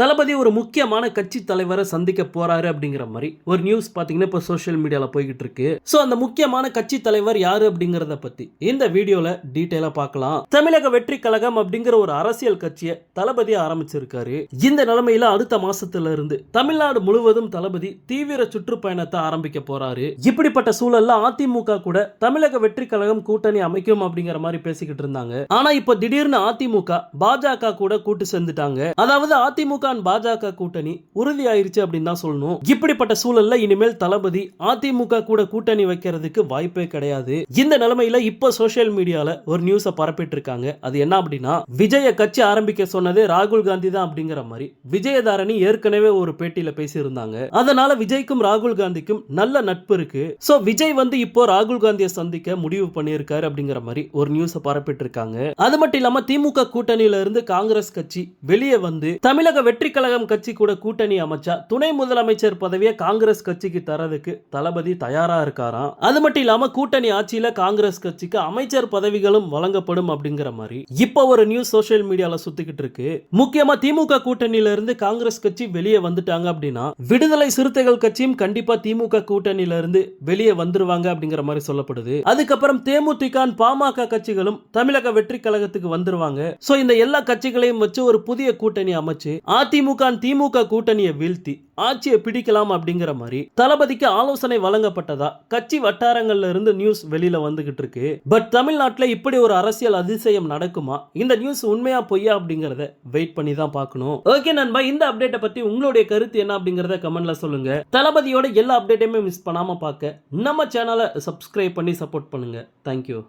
தளபதி ஒரு முக்கியமான கட்சி தலைவரை சந்திக்க போறாரு அப்படிங்கிற மாதிரி ஒரு நியூஸ் பாத்தீங்கன்னா இப்போ சோஷியல் மீடியால போய்கிட்டு இருக்கு. சோ அந்த முக்கியமான கட்சி தலைவர் யாரு அப்படிங்கறத பத்தி இந்த வீடியோல டீட்டெயிலா பார்க்கலாம். தமிழக வெற்றி கழகம் அப்படிங்கிற ஒரு அரசியல் கட்சியை தளபதி ஆரம்பிச்சிருக்காரு. இந்த நிலைமையில அடுத்த மாசத்துல இருந்து தமிழ்நாடு முழுவதும் தளபதி தீவிர சுற்றுப்பயணத்தை ஆரம்பிக்க போறாரு. இப்படிப்பட்ட சூழல்ல அதிமுக கூட தமிழக வெற்றி கழகம் கூட்டணி அமைக்கும் அப்படிங்கிற மாதிரி பேசிக்கிட்டு இருந்தாங்க. ஆனா இப்போ திடீர்னு அதிமுக பாஜக கூட கூட்டு சேர்ந்துட்டாங்க. அதாவது அதிமுக and பாஜக கூட்டணி உறுதியாயிருச்சு அப்படின்னு தான் சொல்லணும். இப்படிப்பட்ட சூழல்ல இனிமேல் தளபதி அதிமுக கூட கூட்டணி வைக்கிறதுக்கு வாய்ப்பே கிடையாது. இந்த நிலைமையில இப்ப சோசியல் மீடியால ஒரு நியூஸ பரப்பிட்டு இருக்காங்க அது என்ன அப்படின்னா விஜய கட்சி ஆரம்பிக்க சொன்னதே ராகுல் காந்தி தான் அப்படிங்கிற மாதிரி. விஜயதாரணி ஏற்கனவே ஒரு பேட்டியில பேசியிருந்தாங்க. அதனால விஜய்க்கும் ராகுல் காந்திக்கும் நல்ல நட்பு இருக்கு. சோ விஜய் வந்து இப்போ ராகுல் காந்தியை சந்திக்க முடிவு பண்ணியிருக்காரு அப்படிங்கிற மாதிரி ஒரு நியூஸ பரப்பிட்டு இருக்காங்க அது மட்டும் இல்லாம திமுக கூட்டணியில இருந்து காங்கிரஸ் கட்சி வெளியே வந்து தமிழக வெற்றி கழகம் கட்சி கூட கூட்டணி அமைச்சா துணை முதலமைச்சர் பதவியை காங்கிரஸ் கட்சிக்கு தரதுக்கு தளபதி தயாரா இருக்காராம். அது மட்டும் இல்லாம கூட்டணி ஆட்சியில காங்கிரஸ் கட்சிக்கு அமைச்சர் பதவிகளும் வழங்கப்படும் அப்படிங்கிற மாதிரி இப்போ ஒரு நியூஸ் சோசியல் மீடியால சுத்திக்கிட்டு இருக்கு. முக்கியமா திமுக கூட்டணியில இருந்து காங்கிரஸ் கட்சி வெளியே வந்துட்டாங்க அப்படின்னா விடுதலை சிறுத்தைகள் கட்சியும் கண்டிப்பா திமுக கூட்டணியில இருந்து வெளியே வந்துருவாங்க அப்படிங்கிற மாதிரி சொல்லப்படுது. அதுக்கப்புறம் தேமுதிக பாமக கட்சிகளும் தமிழக வெற்றி கழகத்துக்கு வந்துருவாங்க. சோ இந்த எல்லா கட்சிகளையும் வச்சு ஒரு புதிய கூட்டணி அமைச்சு அதிமுக திமுக கூட்டணியை வீழ்த்தி ஆட்சியை பிடிக்கலாம் அப்படிங்கிற மாதிரி தளபதிக்கு ஆலோசனை வழங்கப்பட்டதா? கட்சி வட்டாரங்கள்ல இருந்து நியூஸ் வெளியில வந்துகிட்டு இருக்கு. பட் தமிழ்நாட்டில் இப்படி ஒரு அரசியல் அதிசயம் நடக்குமா? இந்த நியூஸ் உண்மையா பொய்யா அப்படிங்கறத வெயிட் பண்ணி தான் பார்க்கணும். ஓகே நண்பா இந்த அப்டேட்டை பத்தி உங்களுடைய கருத்து என்ன அப்படிங்கறத கமெண்ட்ல சொல்லுங்க. தளபதியோட எல்லா அப்டேட்டையுமே மிஸ் பண்ணாம பார்க்க நம்ம சேனலை சப்ஸ்கிரைப் பண்ணி சப்போர்ட் பண்ணுங்க. தேங்க்யூ